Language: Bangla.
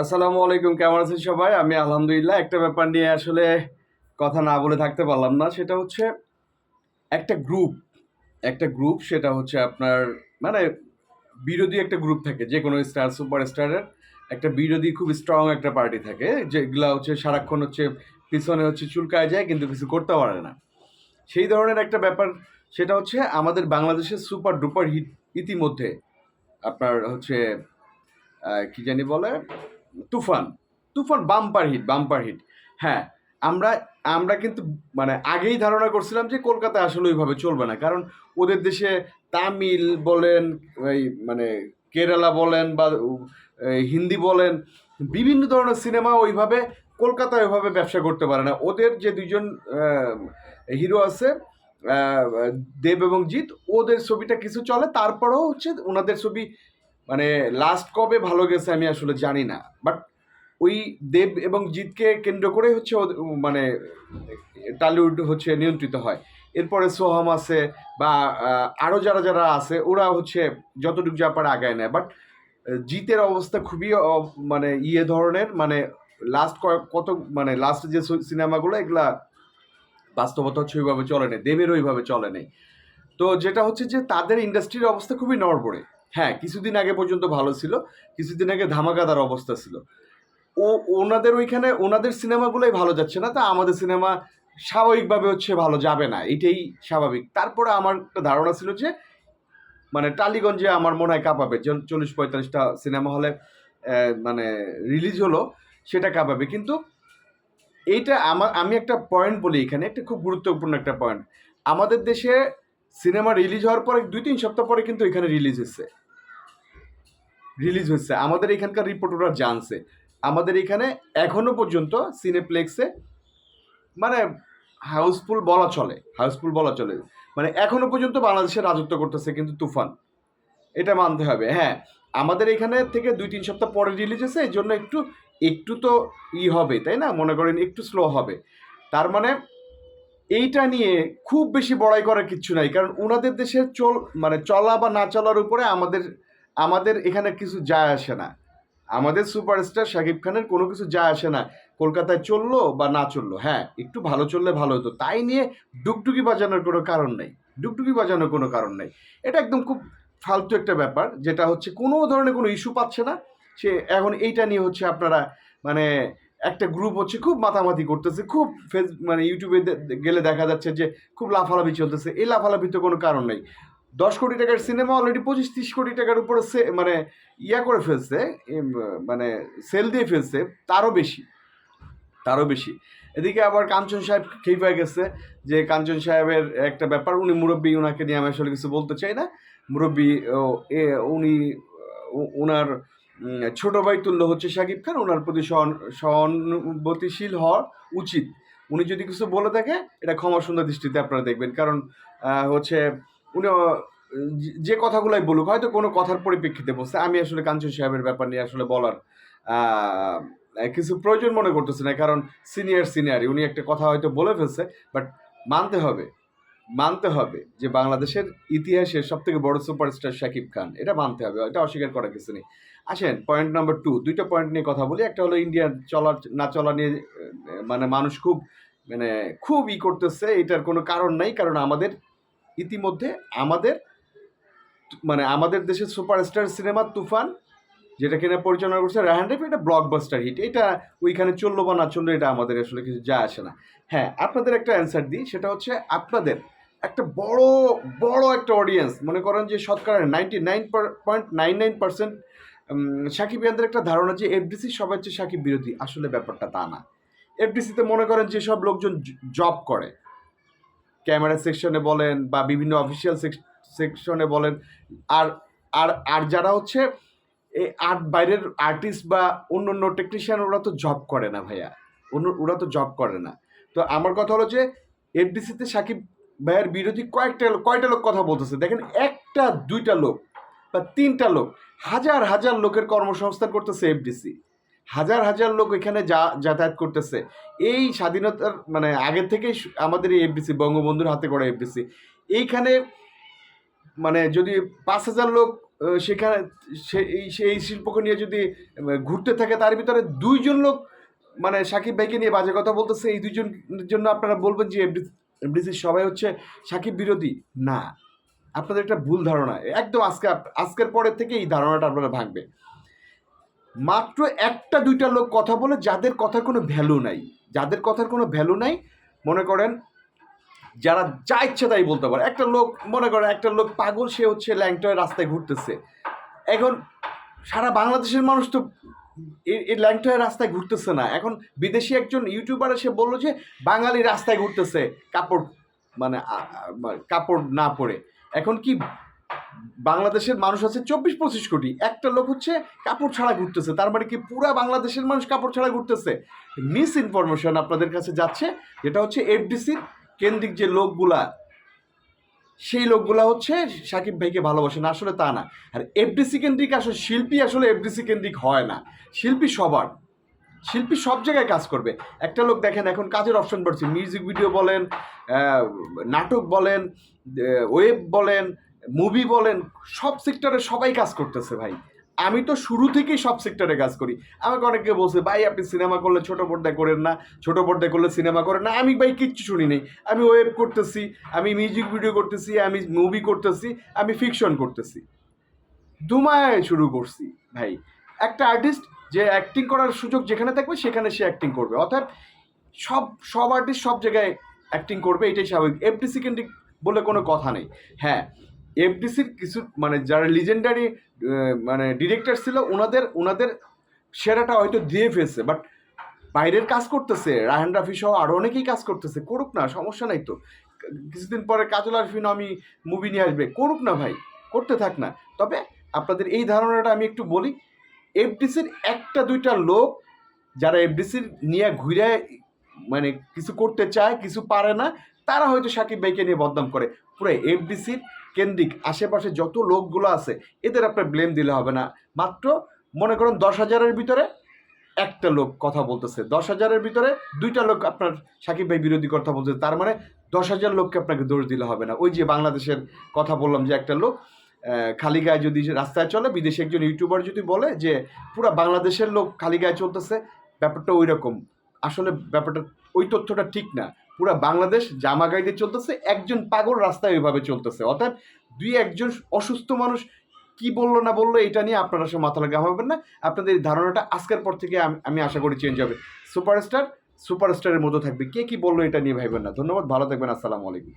আসসালামু আলাইকুম, কেমন আছেন সবাই? আমি আলহামদুলিল্লাহ, একটা ব্যাপার নিয়ে আসলে কথা না বলে থাকতে পারলাম না। সেটা হচ্ছে, একটা গ্রুপ একটা গ্রুপ সেটা হচ্ছে আপনার মানে বিরোধী একটা গ্রুপ থাকে, যে কোনো স্টার সুপার স্টারের একটা বিরোধী, খুব স্ট্রং একটা পার্টি থাকে যেগুলা হচ্ছে সারাক্ষণ হচ্ছে পিছনে হচ্ছে চুলকায় যায়, কিন্তু কিছু করতে পারে না। সেই ধরনের একটা ব্যাপার, সেটা হচ্ছে আমাদের বাংলাদেশের সুপার ডুপার হিট ইতিমধ্যে আপনার হচ্ছে কি জানি বলে? Toofan Toofan bumper hit bumper hit হ্যাঁ আমরা আমরা কিন্তু মানে আগেই ধারণা করছিলাম যে কলকাতা আসলে ওইভাবে চলবে না। কারণ ওদের দেশে তামিল বলেন ওই মানে কেরালা বলেন বা হিন্দি বলেন, বিভিন্ন ধরনের সিনেমা ওইভাবে, কলকাতায় ওইভাবে ব্যবসা করতে পারে না। ওদের যে দুজন হিরো আছে দেব এবং জিৎ, ওদের ছবিটা কিছু চলে, তারপরেও হচ্ছে ওনাদের ছবি মানে লাস্ট কবে ভালো গেছে আমি আসলে জানি না। বাট ওই দেব এবং জিতকে কেন্দ্র করে হচ্ছে মানে টালিউড হচ্ছে নিয়ন্ত্রিত হয়। এরপরে সোহম আছে বা আরও যারা যারা আছে, ওরা হচ্ছে যতটুকু যা পারে আগায় নেয়। বাট জিতের অবস্থা খুবই মানে ইয়ে ধরনের মানে লাস্ট কত মানে লাস্ট যে সিনেমাগুলো, এগুলা বাস্তবতা হচ্ছে ওইভাবে চলে নেই, দেবের ওইভাবে চলে নেই। তো যেটা হচ্ছে যে তাদের ইন্ডাস্ট্রির অবস্থা খুবই নড়বড়ে। হ্যাঁ কিছুদিন আগে পর্যন্ত ভালো ছিল, কিছুদিন আগে ধামাকাদার অবস্থা ছিল। ও, ওনাদের ওইখানে, ওনাদের সিনেমাগুলোই ভালো যাচ্ছে না, তা আমাদের সিনেমা স্বাভাবিকভাবে হচ্ছে ভালো যাবে না, এটাই স্বাভাবিক। তারপরে আমার একটা ধারণা ছিল যে মানে টালিগঞ্জে আমার মনে হয় কাঁপাবে চল্লিশ পঁয়তাল্লিশটা সিনেমা হলে মানে রিলিজ হলো, সেটা কাঁপাবে। কিন্তু এইটা আমার আমি একটা পয়েন্ট বলি এখানে, একটা খুব গুরুত্বপূর্ণ একটা পয়েন্ট। আমাদের দেশে সিনেমা রিলিজ হওয়ার পরে দুই তিন সপ্তাহ পরে কিন্তু এখানে রিলিজ হচ্ছে রিলিজ হচ্ছে। আমাদের এখানকার রিপোর্টাররা জানছে। আমাদের এখানে এখনও পর্যন্ত সিনেপ্লেক্সে মানে হাউসফুল বলা চলে, হাউসফুল বলা চলে। মানে এখনও পর্যন্ত বাংলাদেশে রাজত্ব করতেছে কিন্তু তুফান। এটা মানতে হবে হ্যাঁ। আমাদের এখানে থেকে দুই তিন সপ্তাহ পরে রিলিজ হয়েছে এই জন্য একটু একটু তো ই হবে, তাই না? মনে করেন একটু স্লো হবে। তার মানে এইটা নিয়ে খুব বেশি বড়াই করার কিচ্ছু নাই, কারণ ওনাদের দেশের চল মানে চলা বা না চলার উপরে আমাদের আমাদের এখানে কিছু যায় আসে না। আমাদের সুপারস্টার শাকিব খানের কোনো কিছু যায় আসে না। কলকাতায় চলল বা না চলল হ্যাঁ একটু ভালো চললে ভালো হতো। তাই নিয়ে ডুকডুকি বাজানোর কোনো কারণ নেই। ডুকডুকি বাজানোর কোনো কারণ নেই। এটা একদম খুব ফালতু একটা ব্যাপার, যেটা হচ্ছে কোনো ধরনের কোনো ইস্যু পাচ্ছে না। সে এখন এইটা নিয়ে হচ্ছে আপনারা মানে একটা গ্রুপ হচ্ছে খুব মাতামাতি করতেছে, খুব ফেস মানে ইউটিউবে গেলে দেখা যাচ্ছে যে খুব লাফালাফি চলতেছে। এই লাফালাফি তো কোনো কারণ নেই। দশ কোটি টাকার সিনেমা অলরেডি পঁচিশ, তিরিশ কোটি টাকার উপরে মানে ইয়া করে ফেলছে মানে সেল দিয়ে ফেলছে, তারও বেশি তারও বেশি। এদিকে আবার কাঞ্চন সাহেব খেয়ে গেছে, যে কাঞ্চন সাহেবের একটা ব্যাপার, উনি মুরব্বী ওনাকে নিয়ে আমি আসলে কিছু বলতে চাই না। মুরব্বী উনি ওনার ছোট ভাই তুল্য হচ্ছে শাকিব খান ওনার প্রতি সহান- সহানুভূতিশীল হওয়া উচিত। উনি যদি কিছু বলে থাকে, এটা ক্ষমা সুন্দর দৃষ্টিতে আপনারা দেখবেন। কারণ হচ্ছে উনি যে- কথাগুলাই বলুক, হয়তো কোনো কথার পরিপ্রেক্ষিতে বলছে। আমি আসলে কাঞ্চন সাহেবের ব্যাপার নিয়ে আসলে বলার কিছু প্রয়োজন মনে করতেছে না, কারণ সিনিয়র সিনিয়র উনি একটা কথা হয়তো বলে ফেলছে, বাট মানতে হবে মানতে হবে যে বাংলাদেশের ইতিহাসের সব থেকে বড় সুপারস্টার শাকিব খান, এটা মানতে হবে, এটা অস্বীকার করার কিছু নেই। আসেন পয়েন্ট নাম্বার টু দুইটা পয়েন্ট নিয়ে কথা বলি, একটা হলো ইন্ডিয়ার চলার, না চলা নিয়ে মানে মানুষ খুব মানে খুব ই করতেছে, এটার কোনো কারণ নাই, কারণ আমাদের ইতিমধ্যে আমাদের মানে আমাদের দেশের সুপারস্টার সিনেমা তুফান, যেটা কিনা পরিচালনা করছে রাহান রেফ এটা ব্লকবাস্টার হিট এটা ওইখানে চলল বা না চলল, এটা আমাদের আসলে কিছু যা আসে না। হ্যাঁ আপনাদের একটা অ্যান্সার দিই, সেটা হচ্ছে আপনাদের একটা বড় বড় একটা অডিয়েন্স মনে করেন যে শতকরা ninety nine point nine nine percent সাকিবিয়ানদের একটা ধারণা যে এফডিসি সবাই হচ্ছে সাকিব বিরোধী। আসলে ব্যাপারটা তা না। এফডিসিতে মনে করেন যেসব লোকজন জব করে। ক্যামেরা সেকশনে বলেন বা বিভিন্ন অফিসিয়াল সেকশনে বলেন। আর আর আর যারা হচ্ছে, এই আর্ট বাইরের আর্টিস্ট বা অন্য অন্য টেকনিশিয়ান ওরা তো জব করে না ভাইয়া। অন্য, ওরা তো জব করে না। তো আমার কথা হলো যে এফডিসিতে সাকিব ভাইয়ের বিরোধী কয়েকটা কয়টা লোক কথা বলতেছে? দেখেন, একটা, দুইটা লোক বা তিনটা লোক, হাজার হাজার লোকের কর্মসংস্থান করতেছে এফডিসি হাজার হাজার লোক এখানে যা, যাতায়াত করতেছে। এই স্বাধীনতার মানে আগের থেকেই আমাদের এই এফডিসি বঙ্গবন্ধুর হাতে করা এফডিসি এইখানে মানে যদি পাঁচ হাজার লোক সেখানে সেই শিল্পকে নিয়ে যদি ঘুরতে থাকে, তার ভিতরে দুইজন লোক মানে সাকিব ভাইকে নিয়ে বাজে কথা বলতেছে, এই দুইজনের জন্য আপনারা বলবেন যে এফডিসির সবাই হচ্ছে সাকিব বিরোধী? না। আপনাদের একটা ভুল ধারণা। একদম আজকে, আজকের পরের থেকে এই ধারণাটা আপনারা ভাঙবে মাত্র একটা, দুইটা লোক কথা বলে যাদের কথার কোনো ভ্যালু নাই। যাদের কথার কোনো ভ্যালু নাই, মনে করেন যারা যা ইচ্ছে তাই বলতে পারে। একটা লোক, মনে করেন একটা লোক পাগল, সে হচ্ছে ল্যাংটয় রাস্তায় ঘুরতেছে। এখন সারা বাংলাদেশের মানুষ তো এই- ল্যাংটয় রাস্তায় ঘুরতেছে না। এখন বিদেশি একজন ইউটিউবার এসে বলল যে, বাঙালি রাস্তায় ঘুরতেছে, কাপড় মানে কাপড় না পরে। এখন কি বাংলাদেশের মানুষ আছে চব্বিশ পঁচিশ কোটি। একটা লোক হচ্ছে কাপড় ছাড়া ঘুরতেছে। তার মানে কি পুরা বাংলাদেশের মানুষ কাপড় ছাড়া ঘুরতেছে? মিস ইনফরমেশন আপনাদের কাছে যাচ্ছে, যেটা হচ্ছে এফডিসির কেন্দ্রিক যে লোকগুলা, সেই লোকগুলা হচ্ছে সাকিব ভাইকে ভালোবাসে না, আসলে তা না। আর এফডিসি কেন্দ্রিক আসলে শিল্পী আসলে এফডিসি কেন্দ্রিক হয় না। শিল্পী সবার। শিল্পী সব জায়গায় কাজ করবে। একটা লোক দেখেন, এখন কাজের অপশন বাড়ছে। মিউজিক ভিডিও বলেন নাটক বলেন ওয়েব বলেন মুভি বলেন, সব সেক্টরে সবাই কাজ করতেছে ভাই। আমি তো শুরু থেকেই সব সেক্টরে কাজ করি। আমাকে অনেকে বলছে, ভাই, আপনি সিনেমা করলে ছোট পর্দায় করেন না, ছোট পর্দায় করলে সিনেমা করেন না। আমি ভাই কিচ্ছু শুনি নেই। আমি ওয়েব করতেছি, আমি মিউজিক ভিডিও করতেছি, আমি মুভি করতেছি, আমি ফিকশন করতেছি। দুমায় শুরু করছি ভাই। একটা আর্টিস্ট যে অ্যাক্টিং করার সুযোগ যেখানে থাকবে, সেখানে সে অ্যাক্টিং করবে। অর্থাৎ সব সব আর্টিস্ট সব জায়গায় অ্যাক্টিং করবে, এটাই স্বাভাবিক। এফডিসি কেন্দ্রিক বলে কোনো কথা নেই। হ্যাঁ এফডিসির কিছু মানে যারা লিজেন্ডারি মানে ডিরেক্টর ছিল, ওনাদের ওনাদের সেরাটা হয়তো দিয়ে ফেলছে। বাট বাইরের কাজ করতেছে, রায়হান রাফি সহ আরও অনেকেই কাজ করতেছে। করুক না, সমস্যা নাই তো। কিছুদিন পরে কাজল আরফিন আমি মুভি নিয়ে আসবে। করুক না ভাই, করতে থাক না। তবে আপনাদের এই ধারণাটা আমি একটু বলি এফডিসির একটা দুইটা লোক যারা এফডিসির নিয়ে ঘুরে মানে কিছু করতে চায়, কিছু পারে না তারা হয়তো সাকিব ভাইকে নিয়ে বদনাম করে। পুরো এফডিসির কেন্দ্রিক আশেপাশে যত লোকগুলো আছে, এদের আপনার ব্লেম দিলে হবে না। মাত্র মনে করুন দশ হাজারের ভিতরে একটা লোক কথা বলতেছে। দশ হাজারের ভিতরে দুইটা লোক আপনার সাকিব ভাই বিরোধী কথা বলতেছে। তার মানে দশ হাজার লোককে আপনাকে দোষ দিলে হবে না। ওই যে বাংলাদেশের কথা বললাম যে একটা লোক খালি গায়ে যদি রাস্তায় চলে, বিদেশে একজন ইউটিউবার যদি বলে যে পুরো বাংলাদেশের লোক খালি গায়ে চলতেছে, ব্যাপারটা ওই রকম আসলে ব্যাপারটা ওই তথ্যটা ঠিক না। পুরো বাংলাদেশ জামা গাইতে চলতেছে, একজন পাগল রাস্তায় ওইভাবে চলতেছে। অর্থাৎ দুই একজন অসুস্থ মানুষ কি বলল না বলল, এটা নিয়ে আপনারা সে মাথা লাগা হবেন না। আপনাদের এই ধারণাটা আজকের পর থেকে আমি আশা করি চেঞ্জ হবে। সুপারস্টার সুপারস্টারের মতো থাকবে। কে কি বলল এটা নিয়ে ভাইবেন না। ধন্যবাদ, ভালো থাকবেন, আসসালামু আলাইকুম।